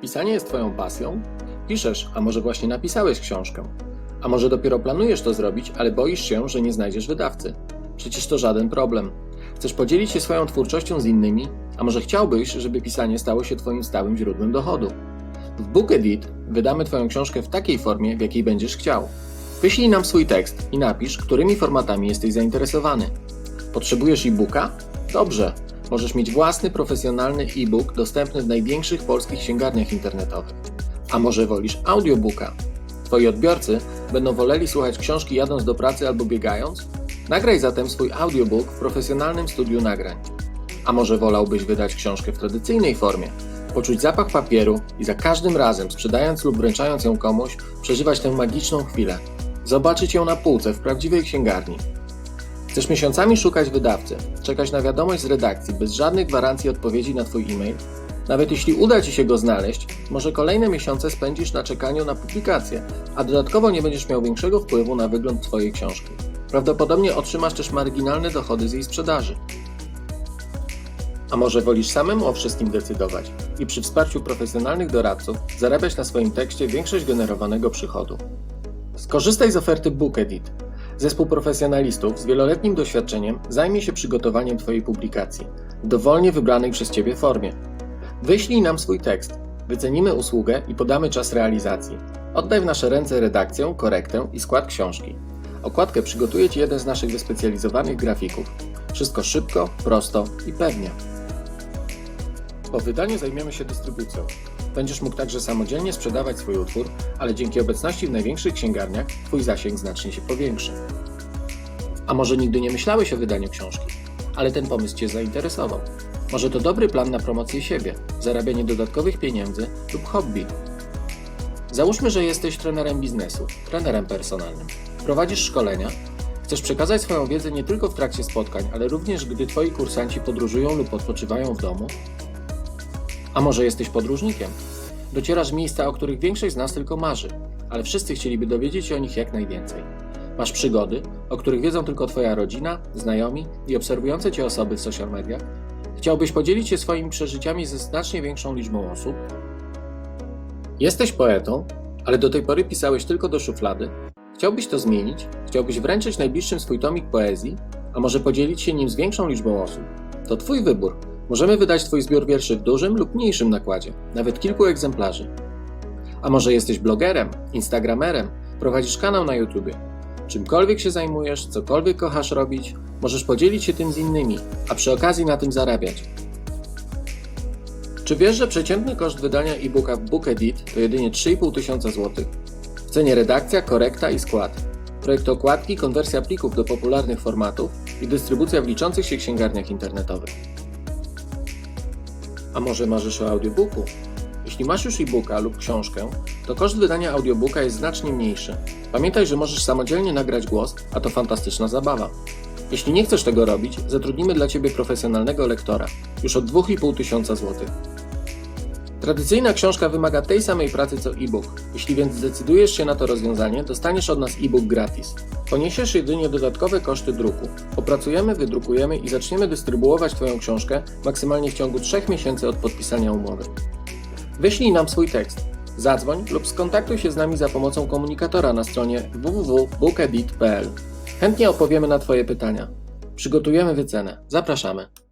Pisanie jest Twoją pasją? Piszesz, a może właśnie napisałeś książkę? A może dopiero planujesz to zrobić, ale boisz się, że nie znajdziesz wydawcy? Przecież to żaden problem. Chcesz podzielić się swoją twórczością z innymi? A może chciałbyś, żeby pisanie stało się Twoim stałym źródłem dochodu? W Book Edit wydamy Twoją książkę w takiej formie, w jakiej będziesz chciał. Wyślij nam swój tekst i napisz, którymi formatami jesteś zainteresowany. Potrzebujesz e-booka? Dobrze. Możesz mieć własny, profesjonalny e-book dostępny w największych polskich księgarniach internetowych. A może wolisz audiobooka? Twoi odbiorcy będą woleli słuchać książki jadąc do pracy albo biegając? Nagraj zatem swój audiobook w profesjonalnym studiu nagrań. A może wolałbyś wydać książkę w tradycyjnej formie? Poczuć zapach papieru i za każdym razem, sprzedając lub wręczając ją komuś, przeżywać tę magiczną chwilę. Zobaczyć ją na półce w prawdziwej księgarni. Chcesz miesiącami szukać wydawcy, czekać na wiadomość z redakcji bez żadnych gwarancji odpowiedzi na Twój e-mail? Nawet jeśli uda Ci się go znaleźć, może kolejne miesiące spędzisz na czekaniu na publikację, a dodatkowo nie będziesz miał większego wpływu na wygląd Twojej książki. Prawdopodobnie otrzymasz też marginalne dochody z jej sprzedaży. A może wolisz samemu o wszystkim decydować i przy wsparciu profesjonalnych doradców zarabiać na swoim tekście większość generowanego przychodu? Skorzystaj z oferty Book Edit. Zespół profesjonalistów z wieloletnim doświadczeniem zajmie się przygotowaniem Twojej publikacji w dowolnie wybranej przez Ciebie formie. Wyślij nam swój tekst, wycenimy usługę i podamy czas realizacji. Oddaj w nasze ręce redakcję, korektę i skład książki. Okładkę przygotuje Ci jeden z naszych wyspecjalizowanych grafików. Wszystko szybko, prosto i pewnie. Po wydaniu zajmiemy się dystrybucją. Będziesz mógł także samodzielnie sprzedawać swój utwór, ale dzięki obecności w największych księgarniach Twój zasięg znacznie się powiększy. A może nigdy nie myślałeś o wydaniu książki, ale ten pomysł Cię zainteresował? Może to dobry plan na promocję siebie, zarabianie dodatkowych pieniędzy lub hobby? Załóżmy, że jesteś trenerem biznesu, trenerem personalnym. Prowadzisz szkolenia, chcesz przekazać swoją wiedzę nie tylko w trakcie spotkań, ale również gdy Twoi kursanci podróżują lub odpoczywają w domu a może jesteś podróżnikiem? Docierasz miejsca, o których większość z nas tylko marzy, ale wszyscy chcieliby dowiedzieć się o nich jak najwięcej. Masz przygody, o których wiedzą tylko Twoja rodzina, znajomi i obserwujące Cię osoby w social mediach? Chciałbyś podzielić się swoimi przeżyciami ze znacznie większą liczbą osób? Jesteś poetą, ale do tej pory pisałeś tylko do szuflady? Chciałbyś to zmienić? Chciałbyś wręczyć najbliższym swój tomik poezji? A może podzielić się nim z większą liczbą osób? To Twój wybór. Możemy wydać Twój zbiór wierszy w dużym lub mniejszym nakładzie, nawet kilku egzemplarzy. A może jesteś blogerem, instagramerem, prowadzisz kanał na YouTube? Czymkolwiek się zajmujesz, cokolwiek kochasz robić, możesz podzielić się tym z innymi, a przy okazji na tym zarabiać. Czy wiesz, że przeciętny koszt wydania e-booka w Book Edit to jedynie 3,5 tysiąca złotych? W cenie redakcja, korekta i skład. Projekt okładki, konwersja plików do popularnych formatów i dystrybucja w liczących się księgarniach internetowych. A może marzysz o audiobooku? Jeśli masz już e-booka lub książkę, to koszt wydania audiobooka jest znacznie mniejszy. Pamiętaj, że możesz samodzielnie nagrać głos, a to fantastyczna zabawa. Jeśli nie chcesz tego robić, zatrudnimy dla Ciebie profesjonalnego lektora, już od 2,5 tysiąca złotych. Tradycyjna książka wymaga tej samej pracy co e-book. Jeśli więc zdecydujesz się na to rozwiązanie, dostaniesz od nas e-book gratis. Poniesiesz jedynie dodatkowe koszty druku. Opracujemy, wydrukujemy i zaczniemy dystrybuować Twoją książkę maksymalnie w ciągu 3 miesięcy od podpisania umowy. Wyślij nam swój tekst, zadzwoń lub skontaktuj się z nami za pomocą komunikatora na stronie www.bookedit.pl. Chętnie odpowiemy na Twoje pytania. Przygotujemy wycenę. Zapraszamy.